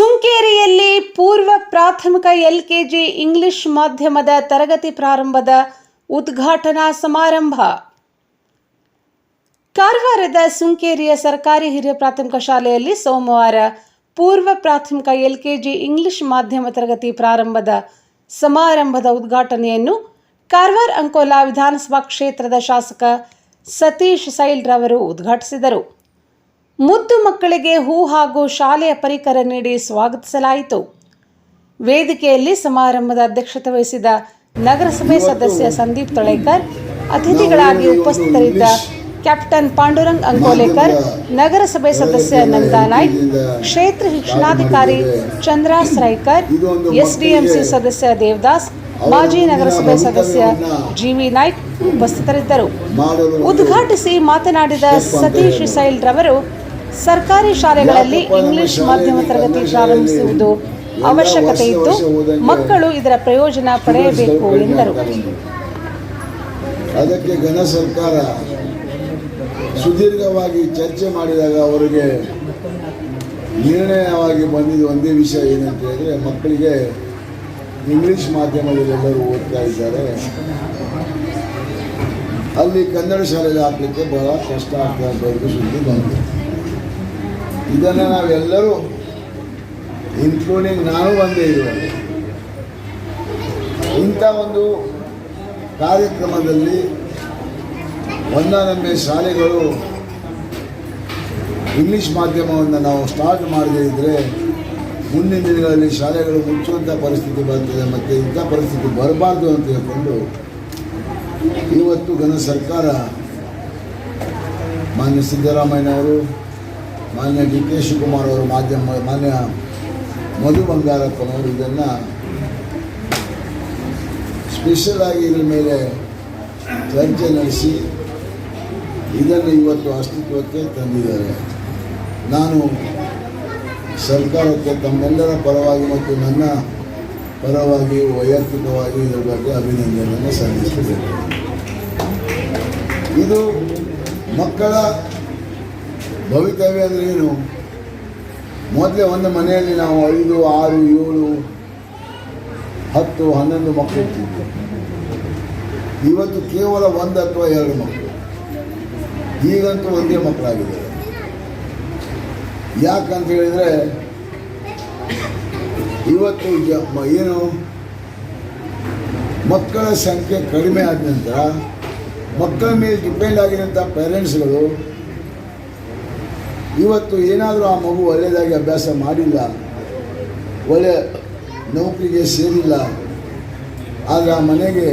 ಸುಂಕೇರಿಯಲ್ಲಿ ಪೂರ್ವ ಪ್ರಾಥಮಿಕ LKG English ಮಾಧ್ಯಮದ ತರಗತಿ ಪ್ರಾರಂಭದ ಉದ್ಘಾಟನಾ ಸಮಾರಂಭ. ಕಾರವಾರದ ಸುಂಕೇರಿಯ ಸರ್ಕಾರಿ ಹಿರಿಯ ಪ್ರಾಥಮಿಕ ಶಾಲೆಯಲ್ಲಿ ಸೋಮವಾರ ಪೂರ್ವ ಪ್ರಾಥಮಿಕ ಎಲ್ಕೆಜಿ ಇಂಗ್ಲಿಷ್ ಮಾಧ್ಯಮ ತರಗತಿ ಪ್ರಾರಂಭದ ಸಮಾರಂಭದ ಉದ್ಘಾಟನೆಯನ್ನು ಕಾರವಾರ ಅಂಕೋಲಾ ವಿಧಾನಸಭಾ ಕ್ಷೇತ್ರದ ಶಾಸಕ ಸತೀಶ್ ಸೈಲ್ರವರು ಉದ್ಘಾಟಿಸಿದರು. ಮುದ್ದು ಮಕ್ಕಳಿಗೆ ಹೂ ಹಾಗೂ ಶಾಲೆಯ ಪರಿಕರ ನೀಡಿ ಸ್ವಾಗತಿಸಲಾಯಿತು. ವೇದಿಕೆಯಲ್ಲಿ ಸಮಾರಂಭದ ಅಧ್ಯಕ್ಷತೆ ವಹಿಸಿದ ನಗರಸಭೆ ಸದಸ್ಯ ಸಂದೀಪ್ ತೊಳೇಕರ್ ಅತಿಥಿಗಳಾಗಿ ಉಪಸ್ಥಿತರಿದ್ದ ಕ್ಯಾಪ್ಟನ್ ಪಾಂಡುರಂಗ್ ಅಂಕೋಲೇಕರ್ ನಗರಸಭೆ ಸದಸ್ಯ ನಂದಾ ನಾಯ್ಕ್ ಕ್ಷೇತ್ರ ಶಿಕ್ಷಣಾಧಿಕಾರಿ ಚಂದ್ರ ಸ್ರೈಕರ್ ಎಸ್ಡಿಎಂಸಿ ಸದಸ್ಯ ದೇವದಾಸ್ ಮಾಜಿ ನಗರಸಭೆ ಸದಸ್ಯ ಜಿವಿ ನಾಯ್ಕ್ ಉಪಸ್ಥಿತರಿದ್ದರು. ಉದ್ಘಾಟಿಸಿ ಮಾತನಾಡಿದ ಸತೀಶ್ ಸೈಲ್ ರವರು ಸರ್ಕಾರಿ ಶಾಲೆಗಳಲ್ಲಿ ಇಂಗ್ಲಿಷ್ ಮಾಧ್ಯಮ ತರಗತಿ ಪ್ರಾರಂಭಿಸುವುದು ಅವಶ್ಯಕತೆ ಇದ್ದು ಮಕ್ಕಳು ಇದರ ಪ್ರಯೋಜನ ಪಡೆಯಬೇಕು ಎಂದರು. ಅದಕ್ಕೆ ಘನ ಸರ್ಕಾರ ಸುದೀರ್ಘವಾಗಿ ಚರ್ಚೆ ಮಾಡಿದಾಗ ಅವರಿಗೆ ನಿರ್ಣಯವಾಗಿ ಬಂದಿದ್ದು ಒಂದೇ ವಿಷಯ ಏನಂತ ಹೇಳಿದ್ರೆ ಮಕ್ಕಳಿಗೆ ಇಂಗ್ಲಿಷ್ ಮಾಧ್ಯಮದಲ್ಲಿ ಎಲ್ಲರೂ ಓದ್ತಾ ಇದ್ದಾರೆ. ಅಲ್ಲಿ ಕನ್ನಡ ಶಾಲೆಗೆ ಹಾಕಲಿಕ್ಕೆ ಬಹಳ ಕಷ್ಟ ಆಗ್ತಾ ಇರೋದು ಸುದ್ದಿ ಬಂತು. ಇದನ್ನು ನಾವೆಲ್ಲರೂ ಇನ್ಕ್ಲೂಡಿಂಗ್ ನಾನು ಒಂದೇ ಇರುವಾಗ ಇಂಥ ಒಂದು ಕಾರ್ಯಕ್ರಮದಲ್ಲಿ ಒಂದಾನೊಮ್ಮೆ ಶಾಲೆಗಳು ಇಂಗ್ಲೀಷ್ ಮಾಧ್ಯಮವನ್ನು ನಾವು ಸ್ಟಾರ್ಟ್ ಮಾಡದೇ ಇದ್ದರೆ ಮುಂದಿನ ದಿನಗಳಲ್ಲಿ ಶಾಲೆಗಳು ಮುಚ್ಚುವಂಥ ಪರಿಸ್ಥಿತಿ ಬರ್ತದೆ ಮತ್ತು ಇಂಥ ಪರಿಸ್ಥಿತಿ ಬರಬಾರ್ದು ಅಂತ ಹೇಳ್ಕೊಂಡು ಇವತ್ತು ಘನ ಸರ್ಕಾರ ಮಾನ್ಯ ಸಿದ್ದರಾಮಯ್ಯನವರು ಮಾನ್ಯ ಡಿ ಕೆ ಶಿವಕುಮಾರ್ ಅವರು ಮಾಧ್ಯಮ, ಮಾನ್ಯ ಮಧು ಬಂಗಾರಪ್ಪನವರು ಇದನ್ನು ಸ್ಪೆಷಲ್ ಆಗಿ ಇದ್ರ ಮೇಲೆ ಚರ್ಚೆ ನಡೆಸಿ ಇದನ್ನು ಇವತ್ತು ಅಸ್ತಿತ್ವಕ್ಕೆ ತಂದಿದ್ದಾರೆ. ನಾನು ಸರ್ಕಾರಕ್ಕೆ ತಮ್ಮೆಲ್ಲರ ಪರವಾಗಿ ಮತ್ತು ನನ್ನ ಪರವಾಗಿ ವೈಯಕ್ತಿಕವಾಗಿ ಇದರ ಬಗ್ಗೆ ಅಭಿನಂದನೆಯನ್ನು ಇದು ಮಕ್ಕಳ ಭವಿತವ್ಯ ಅಂದರೆ ಏನು? ಮೊದಲೇ ಒಂದು ಮನೆಯಲ್ಲಿ ನಾವು ಐದು, ಆರು, ಏಳು, ಹತ್ತು, ಹನ್ನೊಂದು ಮಕ್ಕಳು ಇರ್ತಿದ್ವಿ. ಇವತ್ತು ಕೇವಲ ಒಂದು ಅಥವಾ ಎರಡು ಮಕ್ಕಳು. ಈಗಂತೂ ಒಂದೇ ಮಕ್ಕಳಾಗಿದೆ ಯಾಕಂತ ಹೇಳಿದರೆ, ಇವತ್ತು ಜ- ಏನು? ಮಕ್ಕಳ ಸಂಖ್ಯೆ ಕಡಿಮೆ ಆದ ನಂತರ, ಮಕ್ಕಳ ಮೇಲೆ ಡಿಪೆಂಡ್ ಆಗಿರೋಂಥ ಪೇರೆಂಟ್ಸ್ಗಳು ಇವತ್ತು ಏನಾದರೂ ಆ ಮಗು ಒಳ್ಳೆಯದಾಗಿ ಅಭ್ಯಾಸ ಮಾಡಿಲ್ಲ, ಒಳ್ಳೆ ನೌಕರಿಗೆ ಸೇರಿಲ್ಲ, ಆದರೆ ಆ ಮನೆಗೆ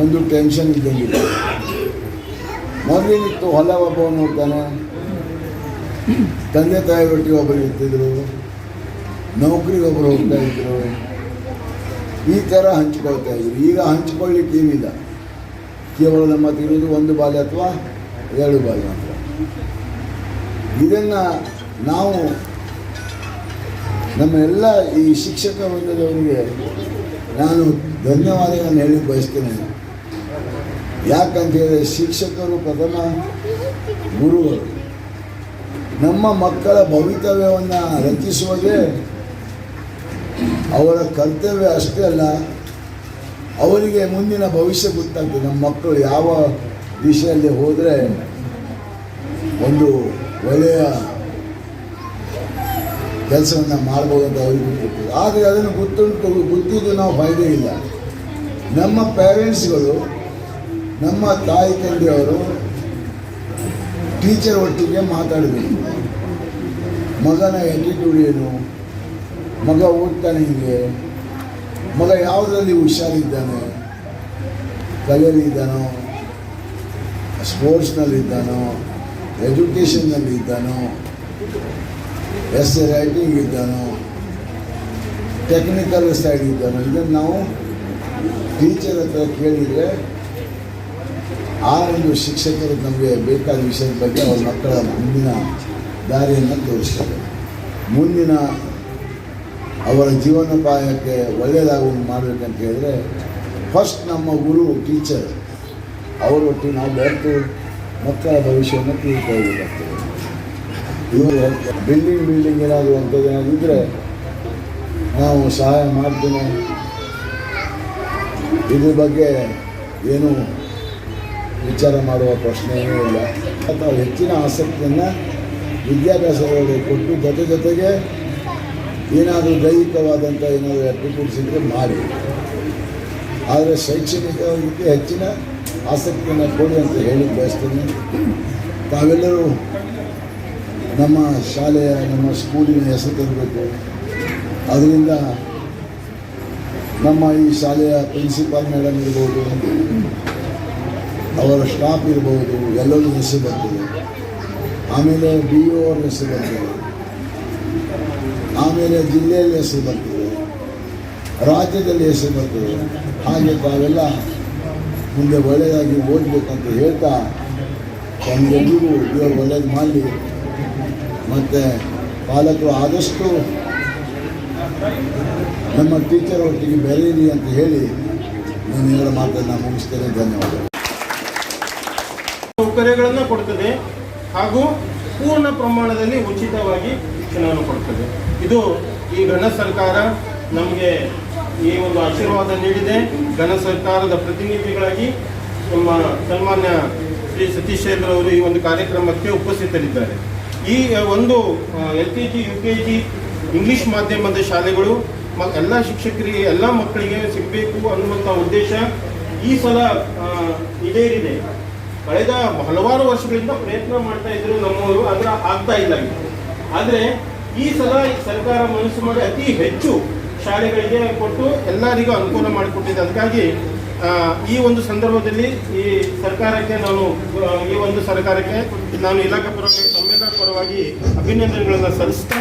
ಒಂದು ಟೆನ್ಷನ್ ಇದ್ದಂಗಿಲ್ಲ ಮೊದಲೇನಿತ್ತು ಹೊಲ ಒಬ್ಬ ನೋಡ್ತಾನೆ ತಂದೆ ತಾಯಿ ಒಟ್ಟಿಗೆ ಒಬ್ಬರು ಇರ್ತಿದ್ರು. ನೌಕರಿಗೆ ಒಬ್ಬರು ಹೋಗ್ತಾ ಇದ್ರು. ಈ ಥರ ಹಂಚ್ಕೊಳ್ತಾ ಇದ್ರು. ಈಗ ಹಂಚ್ಕೊಳ್ಳಿಕ್ಕೆ ಏನಿಲ್ಲ. ಕೇವಲ ನಮ್ಮ ಇರೋದು ಒಂದು ಬಾಲ್ಯ ಅಥವಾ ಎರಡು ಬಾಲ್ಯ ಮಾತ್ರ. ಇದನ್ನು ನಾವು ನಮ್ಮ ಎಲ್ಲ ಈ ಶಿಕ್ಷಕ ವೃಂದದವರಿಗೆ ನಾನು ಧನ್ಯವಾದಗಳನ್ನು ಹೇಳಿ ಬಯಸ್ತೇನೆ. ಯಾಕಂತೇಳಿದರೆ ಶಿಕ್ಷಕರು ಪ್ರಥಮ ಗುರುಗಳು. ನಮ್ಮ ಮಕ್ಕಳ ಭವಿತವ್ಯವನ್ನು ರಚಿಸುವುದೇ ಅವರ ಕರ್ತವ್ಯ ಅಷ್ಟೇ ಅಲ್ಲ, ಅವರಿಗೆ ಮುಂದಿನ ಭವಿಷ್ಯ ಗೊತ್ತಾಗ್ತದೆ. ನಮ್ಮ ಮಕ್ಕಳು ಯಾವ ದಿಶೆಯಲ್ಲಿ ಹೋದರೆ ಒಂದು ಒಳ್ಳೆಯ ಕೆಲಸವನ್ನು ಮಾಡ್ಬೋದು ಅಂತ ಅವರಿಗೂ ಆದರೆ ಅದನ್ನು ಗೊತ್ತುಂಟು, ಗೊತ್ತಿದ್ದು ನಾವು ಫಾಯ್ದೆ ಇಲ್ಲ. ನಮ್ಮ ಪೇರೆಂಟ್ಸ್ಗಳು ನಮ್ಮ ತಾಯಿ ತಂದೆಯವರು ಟೀಚರ್ ಒಟ್ಟಿಗೆ ಮಾತಾಡಬೇಕು ಮಗನ ಆ್ಯಟಿಟ್ಯೂಡ್ ಏನು ಮಗ ಓದ್ತಾನೆ ಹೀಗೆ, ಮಗ ಯಾವುದರಲ್ಲಿ ಹುಷಾರಿದ್ದಾನೆ ಕಲೆಯಲ್ಲಿ ಇದ್ದಾನೋ ಸ್ಪೋರ್ಟ್ಸ್ನಲ್ಲಿ ಇದ್ದಾನೋ ಎಸ್ ಎ ರೈಟಿಂಗ್ ಇದ್ದಾನೋ ಟೆಕ್ನಿಕಲ್ ಸೈಡ್ ಇದ್ದಾನೋ ಇದನ್ನು ನಾವು ಟೀಚರ್ ಹತ್ರ ಕೇಳಿದರೆ ಆ ಒಂದು ಶಿಕ್ಷಕರು ನಮಗೆ ಬೇಕಾದ ವಿಷಯದ ಬಗ್ಗೆ ಅವ್ರ ಮಕ್ಕಳ ಮುಂದಿನ ದಾರಿಯನ್ನು ತೋರಿಸ್ತಾರೆ. ಮುಂದಿನ ಅವರ ಜೀವನೋಪಾಯಕ್ಕೆ ಒಳ್ಳೆಯದಾಗುವಂಗೆ ಮಾಡಬೇಕಂತ ಹೇಳಿದ್ರೆ ಫಸ್ಟ್ ನಮ್ಮ ಗುರು ಟೀಚರ್ ಅವರೊಟ್ಟಿಗೆ ನಾವು ಬೆರೆತು ಮಕ್ಕಳ ಭವಿಷ್ಯವನ್ನು ತಿಳ್ಕೊಳ್ಬೇಕಾಗ್ತದೆ ಇವರು ಬಿಲ್ಡಿಂಗ್ ಬಿಲ್ಡಿಂಗ್ ಏನಾದರೂ ಅಂಥದ್ದು ಏನಾದರೂ ಇದ್ದರೆ ನಾವು ಸಹಾಯ ಮಾಡ್ತೇನೆ. ಇದ್ರ ಬಗ್ಗೆ ಏನು ವಿಚಾರ ಮಾಡುವ ಪ್ರಶ್ನೆಯೇ ಇಲ್ಲ. ಅಥವಾ ಹೆಚ್ಚಿನ ಆಸಕ್ತಿಯನ್ನು ವಿದ್ಯಾಭ್ಯಾಸಗಳಿಗೆ ಕೊಟ್ಟು ಜೊತೆ ಜೊತೆಗೆ ಏನಾದರೂ ದೈಹಿಕವಾದಂಥ ಏನಾದರೂ ಆ್ಯಕ್ಟಿವಿಟೀಸ್ ಮಾಡಿ. ಆದರೆ ಶೈಕ್ಷಣಿಕವಾಗಿ ಹೆಚ್ಚಿನ ಆಸಕ್ತಿಯನ್ನು ಕೊಡಿ ಅಂತ ಹೇಳಿ ಬಯಸ್ತೇನೆ. ತಾವೆಲ್ಲರೂ ನಮ್ಮ ಶಾಲೆಯ, ನಮ್ಮ ಸ್ಕೂಲಿನ ಹೆಸರು ತರಬೇಕು ಅದರಿಂದ ನಮ್ಮ ಈ ಶಾಲೆಯ ಪ್ರಿನ್ಸಿಪಾಲ್ ಮೇಡಮ್ ಇರ್ಬೋದು, ಅವರ ಸ್ಟಾಫ್ ಇರ್ಬೋದು, ಎಲ್ಲರೂ ಹೆಸರು ಬರ್ತದೆ. ಆಮೇಲೆ ಬಿ ಒ ಅವ್ರ ಹೆಸರು ಬರ್ತದೆ. ಆಮೇಲೆ ಜಿಲ್ಲೆಯಲ್ಲಿ ಹೆಸರು ಬರ್ತದೆ. ರಾಜ್ಯದಲ್ಲಿ ಹೆಸರು ಬರ್ತದೆ. ಹಾಗೆ ತಾವೆಲ್ಲ ಮುಂದೆ ಒಳ್ಳೆಯದಾಗಿ ಓದಬೇಕಂತ ಹೇಳ್ತಾ ತಮಗೆಲ್ಲರಿಗೂ ದೇವರು ಒಳ್ಳೇದು ಮಾಡಲಿ. ಮತ್ತು ಪಾಲಕರು ಆದಷ್ಟು ನಮ್ಮ ಟೀಚರ್ ಒಟ್ಟಿಗೆ ಬೆರೆಯಿರಿ ಅಂತ ಹೇಳಿ ನಾನು ಹೇಳೋ ಮಾತನ್ನು ಮುಗಿಸ್ತೇನೆ. ಧನ್ಯವಾದ ಸೌಕರ್ಯಗಳನ್ನು ಕೊಡ್ತದೆ ಹಾಗೂ ಪೂರ್ಣ ಪ್ರಮಾಣದಲ್ಲಿ ಉಚಿತವಾಗಿ ಶಿಕ್ಷಣವನ್ನು ಕೊಡ್ತದೆ. ಇದು ಈ ಗಣ ಸರ್ಕಾರ ನಮಗೆ ಈ ಒಂದು ಆಶೀರ್ವಾದ ನೀಡಿದೆ. ಘನ ಸರ್ಕಾರದ ಪ್ರತಿನಿಧಿಗಳಾಗಿ ನಮ್ಮ ಸನ್ಮಾನ್ಯ ಶ್ರೀ ಸತೀಶ್ ಅವರು ಈ ಒಂದು ಕಾರ್ಯಕ್ರಮಕ್ಕೆ ಉಪಸ್ಥಿತರಿದ್ದಾರೆ. ಈ ಒಂದು L K G, U K G English ಮಾಧ್ಯಮದ ಶಾಲೆಗಳು ಎಲ್ಲ ಶಿಕ್ಷಕರಿಗೆ, ಎಲ್ಲ ಮಕ್ಕಳಿಗೆ ಸಿಗಬೇಕು ಅನ್ನುವಂಥ ಉದ್ದೇಶ ಈ ಸಲ ಈಡೇರಿದೆ. ಕಳೆದ ಹಲವಾರು ವರ್ಷಗಳಿಂದ ಪ್ರಯತ್ನ ಮಾಡ್ತಾ ಇದ್ರು ನಮ್ಮವರು ಅದರ ಆಗ್ತಾ ಇಲ್ಲ ಆದರೆ ಈ ಸಲ ಸರ್ಕಾರ ಮನಸ್ಸು ಮಾಡಿ ಅತಿ ಹೆಚ್ಚು ಶಾಲೆಗಳಿಗೆ ಕೊಟ್ಟು ಎಲ್ಲರಿಗೂ ಅನುಕೂಲ ಮಾಡಿಕೊಟ್ಟಿದೆ. ಅದಕ್ಕಾಗಿ ಈ ಒಂದು ಸಂದರ್ಭದಲ್ಲಿ ಈ ಸರ್ಕಾರಕ್ಕೆ ನಾನು ಈ ಒಂದು ಸರ್ಕಾರಕ್ಕೆ ನಾನು ಇಲಾಖೆ ಪರವಾಗಿ ತಮ್ಮೆಲ್ಲರ ಪರವಾಗಿ ಅಭಿನಂದನೆಗಳನ್ನು ಸಲ್ಲಿಸ್ತಾ